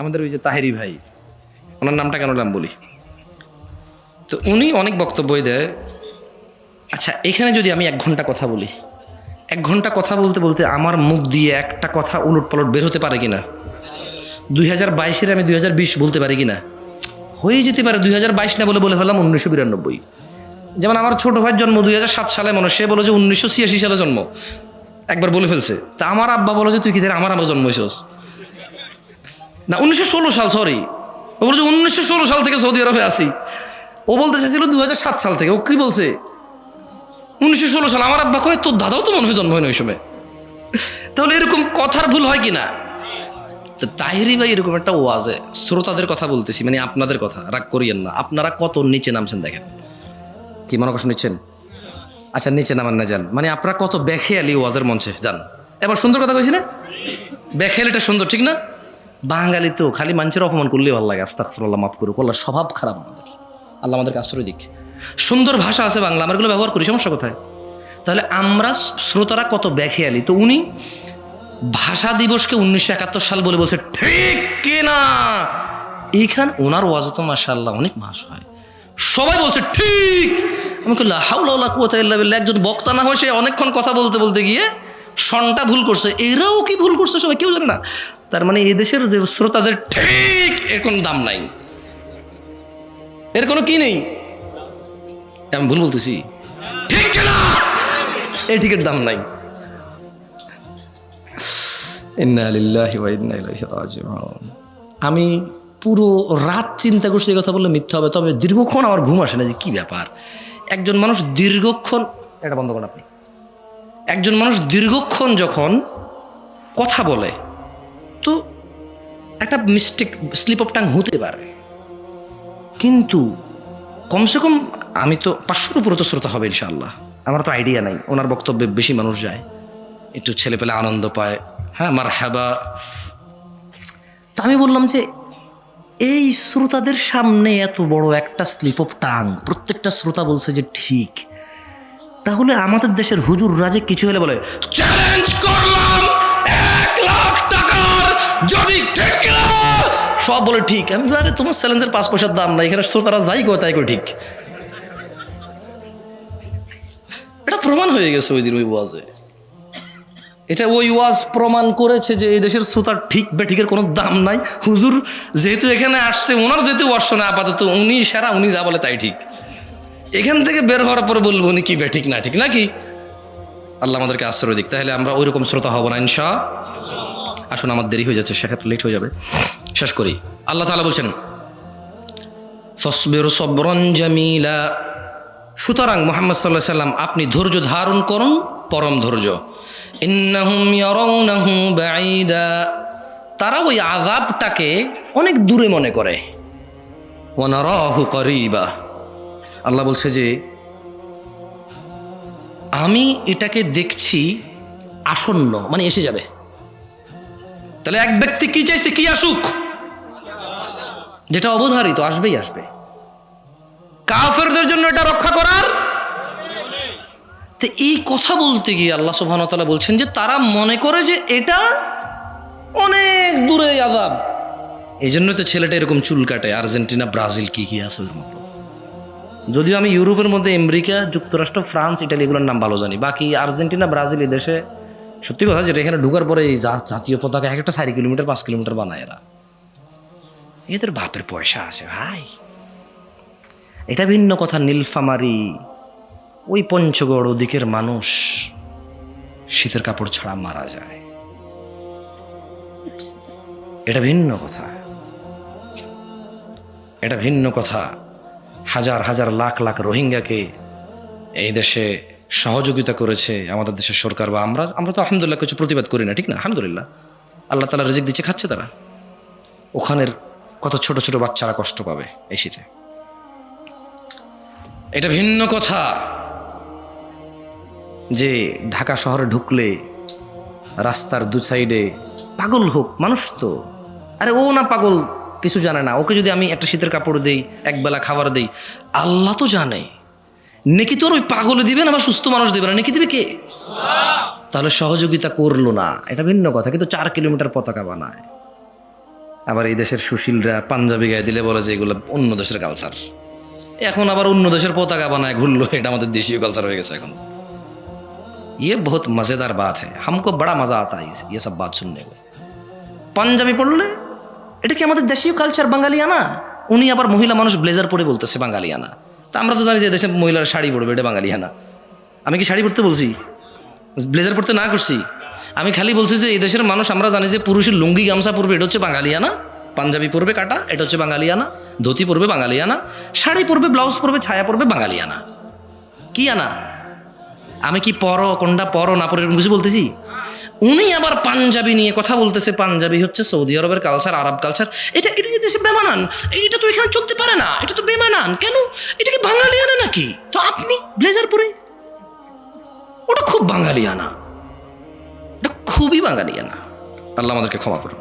আমাদের ওই যে তাহেরি ভাই, ওনার নামটা কেন নাম বলি? তো উনি অনেক বক্তব্যই দেয়। আচ্ছা এখানে যদি আমি এক ঘণ্টা কথা বলি, এক ঘণ্টা কথা বলতে বলতে আমার মুখ দিয়ে একটা কথা উলট পালট বের হতে পারে কিনা? দুই হাজার বাইশের আমি দুই হাজার বিশ বলতে পারি কিনা? হয়ে যেতে পারে দুই হাজার বাইশ না বলে বলে ফেললাম উনিশশো বিরানব্বই। যেমন আমার ছোট ভাইয়ের জন্ম দুই হাজার সাত সালে মনে সে বলে যে উনিশশো ছিয়াশি সালে জন্ম। একবার বলে ফেলছে। তা আমার আব্বা বলে যে, তুই কি আমার আমার জন্ম হয়েছিস না, উনিশশো ষোলো সাল সরি ও বলছে, উনিশশো ষোলো সাল থেকে সৌদি আরবে আসি ও বলতে চাইছিল দু হাজার সাত সাল থেকে। ও কি বলছে? উনিশশো ষোলো সাল, আমার আব্বা কয়, তোর দাদাও তো মনে হয় জন্ম হয়নি ওই সময়। তাহলে এরকম কথার ভুল হয় কি না তো তাহিরি ভাই এরকম একটা ওয়াজে শ্রোতাদের কথা বলতেছি মানে আপনাদের কথা, রাগ করিয়েন না। আপনারা কত নিচে নামছেন দেখেন। কি, মনে কষ্ট নিচ্ছেন? আচ্ছা নিচে নামান না, যান। মানে আপনারা কত বেখেয়ালি ওয়াজের মঞ্চে, যান। এবার সুন্দর কথা কইছি না? বেখেয়ালিটা সুন্দর, ঠিক না? বাঙালি তো, খালি মানুষের অপমান করলেই ভালো লাগে আস্তাকফিরুল্লাহ মাফ করুক। আল্লাহ, স্বভাব খারাপ আমাদের। আল্লাহ আমাদেরকে আশ্রয় দিক। সুন্দর ভাষা আছে বাংলা, আমরা এগুলো ব্যবহার করি, সমস্যা কোথায়? তাহলে আমরা শ্রোতারা কত বেখেয়ালি তো উনি ভাষা দিবসকে উনিশশো একাত্তর সাল বলে বলছে, ঠিক কিনা এইখান ওনার ওয়াজ তো মাসাল্লাহ অনেক মাস হয়। সবাই বলছে, ঠিক। আমি বললাম হাউলা কুয়াতা একজন বক্তা না হয় সে অনেকক্ষণ কথা বলতে বলতে গিয়ে সনটা ভুল করছে। এরাও কি ভুল করছে সবাই, কেউ জানে না। তার মানে এই দেশের যে শ্রোতাদের ঠিক এর কোনো দাম নাই। এর কোনো কি নেই? আমি ভুল বলতেছি। ঠিক এই ঠিকের দাম নাই। আমি পুরো রাত চিন্তা করছি এই কথা বললে মিথ্যা হবে, তবে দীর্ঘক্ষণ আমার ঘুম আসে না যে কি ব্যাপার। একজন মানুষ দীর্ঘক্ষণ এটা বন্ধ করুন আপনি। একজন মানুষ দীর্ঘক্ষণ যখন কথা বলে তো একটা মিস্টেক স্লিপ অফ টাং হতে পারে। কিন্তু কমসে কম আমি তো পাঁচশোর উপরে তো শ্রোতা হবে ইনশাআল্লাহ। আমার তো আইডিয়া নাই, ওনার বক্তব্যে বেশি মানুষ যায়, একটু ছেলে পেলে আনন্দ পায় হ্যাঁ আমার হ্যাবা তো আমি বললাম যে, এই শ্রোতাদের সামনে এত বড় একটা স্লিপ অফ টাং প্রত্যেকটা শ্রোতা বলছে যে ঠিক। তাহলে আমাদের দেশের হুজুর রাজে কিছু হলে বলে চ্যালেঞ্জ সব বলে, ঠিক। আমি আরে, তোমার চ্যালেঞ্জের পাঁচ পয়সার দাম নাই, এখানে শ্রোতারা যাই কো তাই কো ঠিক। এটা প্রমাণ হয়ে গেছে ওই দিন ওই ওয়াজে। এটা ওই ওয়াজ প্রমাণ করেছে যে এই দেশের শ্রোতার ঠিক বেঠিকের কোনো দাম নাই। হুজুর যেহেতু এখানে আসছে, ওনার যেহেতু ওয়াজ শোনা আপাতত উনি সেরা, উনি যা বলে তাই ঠিক। এখান থেকে বের হওয়ার পরে বলব, উনি কি বেঠিক না, ঠিক নাকি? আল্লাহ আমাদেরকে আশ্রয় দিক, তাহলে আমরা ওই রকম শ্রোতা হব না, ইনশা। আসুন, আমার দেরি হয়ে যাচ্ছে, সেক্ষেত্রে লেট হয়ে যাবে। শেষ করি। আল্লাহ তালা বলছেন, ফসবির সবরন জামিলা। সুতরাং মোহাম্মদ সাল্লাহ সাল্লাম, আপনি ধৈর্য ধারণ করুন, পরম ধৈর্য। তারা ওই আযাবটাকে অনেক দূরে মনে করে। করিবা। আল্লাহ বলছে যে, আমি এটাকে দেখছি আসন্ন মানে এসে যাবে। তাহলে এক ব্যক্তি কি চাইছে, কি আসুক? যেটা অবধারিত, আসবেই আসবে। কাফেরদের জন্য এটা রক্ষা করার? তো এই কথা বলতে গিয়ে আল্লাহ তাআলা বলছেন যে, তারা মনে করে যে এটা অনেক দূরে আযাব। এই জন্য তো ছেলেটা এরকম চুল কাটে। আর্জেন্টিনা, ব্রাজিল, কি কি আছে ওর মতো যদিও আমি ইউরোপের মধ্যে, আমেরিকা, যুক্তরাষ্ট্র, ফ্রান্স, ইটালি এগুলোর নাম ভালো জানি। বাকি আর্জেন্টিনা, ব্রাজিল এই দেশে, সত্যি কথা যেটা এখানে ঢুকার পরে এই জাতীয় পতাকা এক একটা চারি কিলোমিটার, পাঁচ কিলোমিটার বানায় এরা। এদের বাপের পয়সা আছে ভাই এটা ভিন্ন কথা, নীলফামারি। ওই পঞ্চগড় ওদিকের মানুষ শীতের কাপড় ছাড়া মারা যায়। এটা ভিন্ন কথা। এটা ভিন্ন কথা। হাজার হাজার, লাখ লাখ রোহিঙ্গাকে এই দেশে সহযোগিতা করেছে আমাদের দেশের সরকার বা আমরা। আমরা তো আলহামদুলিল্লাহ কিছু প্রতিবাদ করি না, ঠিক না? আলহামদুলিল্লাহ। আল্লাহ তালা রিজিক দিচ্ছে, খাচ্ছে তারা। ওখানের কত ছোট ছোট বাচ্চারা কষ্ট পাবে এই শীতে। এটা ভিন্ন কথা যে ঢাকা শহরে ঢুকলে রাস্তার দু সাইডে পাগল হোক, মানুষ তো। আরে ও না পাগল, কিছু জানে না। ওকে যদি আমি একটা শীতের কাপড় দেই একবেলা খাবার দেই, আল্লাহ তো জানে। নেকি তোর ওই পাগলে দিবেন আবার সুস্থ মানুষ দেবে না? নেকি দিবে কে? তাহলে সহযোগিতা করল না। এটা ভিন্ন কথা, কিন্তু চার কিলোমিটার পতাকা বানায়। আবার এই দেশের সুশীলরা পাঞ্জাবি গায়ে দিলে বলে যে এগুলো অন্য দেশের কালচার এখন আবার অন্য দেশের পতাকা বানায় ঘুরলো এটা আমাদের দেশীয় কালচার হয়ে গেছে এখন ये बहुत मज़ेदार बात है हमको बड़ा मज़ा आता है इस- ये सब बात सुनने में পাঞ্জাবি পড়লে এটা কি আমাদের দেশীয় কালচার বাঙালিয়ানা উনি আবার মহিলা মানুষ ব্লেজার পরে বলতেছে বাঙালিয়ানা তা আমরা তো জানি যে দেশে মহিলারা শাড়ি পরবে এটা বাঙালিয়ানা আমি কি শাড়ি পরতে বলছি ব্লেজার পরতে না করছি আমি খালি বলছি যে এই দেশের মানুষ, আমরা জানি যে পুরুষের লুঙ্গি গামছা পরবে, এটা হচ্ছে বাঙালিয়ানা। পাঞ্জাবি পরবে কাটা, এটা হচ্ছে বাঙালিয়ানা। ধুতি পরবে বাঙালিয়ানা। শাড়ি পরবে, ব্লাউজ পরবে, ছায়া পরবে বাঙালিয়ানা। কি আনা? আমি কি পর, কোনটা পর, না পর, এরকম কিছু বলতেছি? উনি আবার পাঞ্জাবি নিয়ে কথা বলতেছে। পাঞ্জাবি হচ্ছে সৌদি আরবের কালচার আরব কালচার এটা এটা দেশে বেমানান? এটা তো এখানে চলতে পারে না। এটা তো বেমানান। কেন? এটা কি বাঙালিয়ানা নাকি? তো আপনি, ব্লেজার পরে? ওটা খুব বাঙালিয়ানা। এটা খুবই বাঙালিয়ানা আল্লাহ আমাদেরকে ক্ষমা করুন।